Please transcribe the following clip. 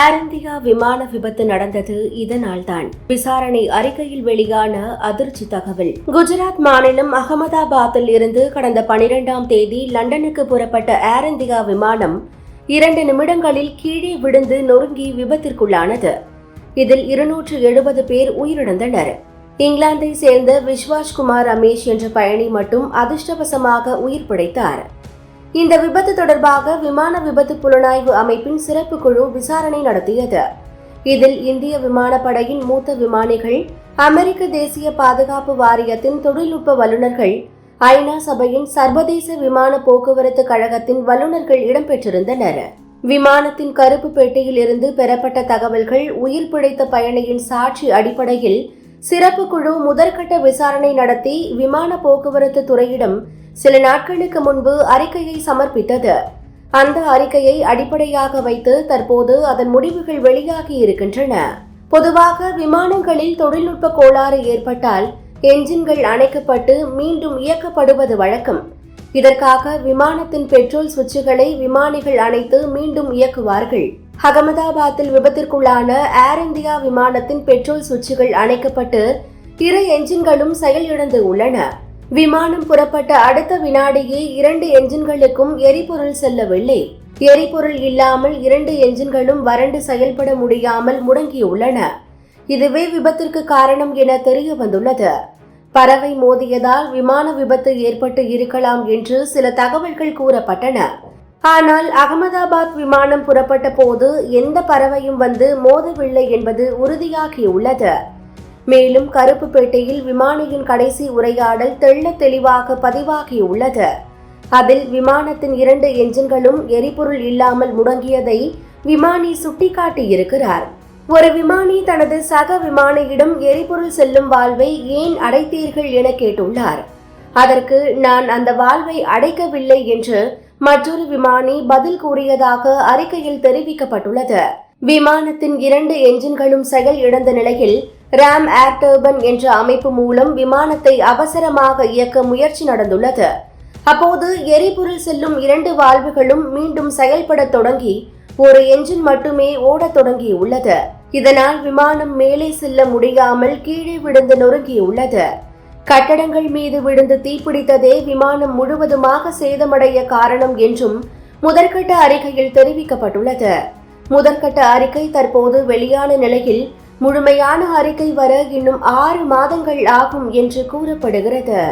ஏர் India விமான விபத்து நடந்தது இதனால்தான். விசாரணை அறிக்கையில் வெளியான அதிர்ச்சி தகவல். குஜராத் மாநிலம் அகமதாபாத்தில் இருந்து கடந்த பனிரெண்டாம் தேதி லண்டனுக்கு புறப்பட்ட ஏர் இந்தியா விமானம் இரண்டு நிமிடங்களில் கீழே விழுந்து நொறுங்கி விபத்திற்குள்ளானது. இதில் இருநூற்று எழுபது பேர் உயிரிழந்தனர். இங்கிலாந்தை சேர்ந்த விஸ்வாஸ் குமார் ரமேஷ் என்ற பயணி மட்டும் அதிர்ஷ்டவசமாக உயிர் பிழைத்தார். இந்த விபத்து தொடர்பாக விமான விபத்து புலனாய்வு அமைப்பின் சிறப்பு குழு விசாரணை நடத்தியது. இதில் இந்திய விமானப்படையின் மூத்த விமானிகள் அமெரிக்க தேசிய பாதுகாப்பு வாரியத்தின் தொழில்நுட்ப வல்லுநர்கள் ஐநா சபையின் சர்வதேச விமான போக்குவரத்து கழகத்தின் வல்லுநர்கள் இடம்பெற்றிருந்தனர். விமானத்தின் கருப்பு பெட்டியில் இருந்து பெறப்பட்ட தகவல்கள் உயிர் பிழைத்த பயணியின் சாட்சி அடிப்படையில் சிறப்பு குழு முதற்கட்ட விசாரணை நடத்தி விமான போக்குவரத்து துறையிடம் சில நாட்களுக்கு முன்பு அறிக்கையை சமர்ப்பித்தது. அந்த அறிக்கையை அடிப்படையாக வைத்து தற்போது அதன் முடிவுகள் வெளியாகி இருக்கின்றன. பொதுவாக விமானங்களில் தொழில்நுட்ப கோளாறு ஏற்பட்டால் என்ஜின்கள் அணைக்கப்பட்டு மீண்டும் இயக்கப்படுவது வழக்கம். இதற்காக விமானத்தின் பெட்ரோல் சுவிட்சுகளை விமானிகள் அணைத்து மீண்டும் இயக்குவார்கள். அகமதாபாத்தில் விபத்திற்குள்ளான ஏர் இந்தியா விமானத்தின் பெட்ரோல் சுவிட்சுகள் அணைக்கப்பட்டு இரு என்ஜின்களும் செயலிழந்து உள்ளன. விமானம் புறப்பட்ட அடுத்த வினாடியே இரண்டு என்ஜின்களுக்கும் எரிபொருள் செல்லவில்லை. எரிபொருள் இல்லாமல் இரண்டு என்ஜின்களும் வறண்டு செயல்பட முடியாமல் முடங்கியுள்ளன. இதுவே விபத்திற்கு காரணம் என தெரிய வந்துள்ளது பறவை மோதியதால் விமான விபத்து ஏற்பட்டு இருக்கலாம் என்று சில தகவல்கள் கூறப்பட்டன. ஆனால் அகமதாபாத் விமானம் புறப்பட்ட போது எந்த பறவையும் வந்து மோதவில்லை என்பது உறுதியாகியுள்ளது. மேலும் கருப்புப்பேட்டையில் விமானியின் கடைசி உரையாடல் தெள்ள தெளிவாக பதிவாகியுள்ளது. அதில் விமானத்தின் இரண்டு என்ஜின்களும் எரிபொருள் இல்லாமல் முடங்கியதை விமானி சுட்டிக்காட்டியிருக்கிறார். ஒரு விமானி தனது சக விமானியிடம் எரிபொருள் செல்லும் வால்வை ஏன் அடைத்தீர்கள் என கேட்டுள்ளார். அதற்கு நான் அந்த வால்வை அடைக்கவில்லை என்று மற்றொரு விமானி பதில் கூறியதாக அறிக்கையில் தெரிவிக்கப்பட்டுள்ளது. விமானத்தின் இரண்டு என்ஜின்களும் செயல் இழந்த நிலையில் ராம் ஏர் டர்பன் என்ற அமைப்பு மூலம் விமானத்தை அவசரமாக இயக்க முயற்சி நடந்துள்ளது. அப்போது எரிபொருள் செல்லும் இரண்டு வால்வுகளும் மீண்டும் செயல்பட தொடங்கி ஒரு என்ஜின் மட்டுமே ஓடத் தொடங்கியுள்ளது. இதனால் விமானம் மேலே செல்ல முடியாமல் கீழே விழுந்து நொறுங்கியுள்ளது. கட்டடங்கள் மீது விழுந்து தீப்பிடித்ததே விமானம் முழுவதுமாக சேதமடைய காரணம் என்றும் முதற்கட்ட அறிக்கையில் தெரிவிக்கப்பட்டுள்ளது. முதற்கட்ட அறிக்கை தற்போது வெளியான நிலையில் முழுமையான அறிக்கை வர இன்னும் ஆறு மாதங்கள் ஆகும் என்று கூறப்படுகிறது.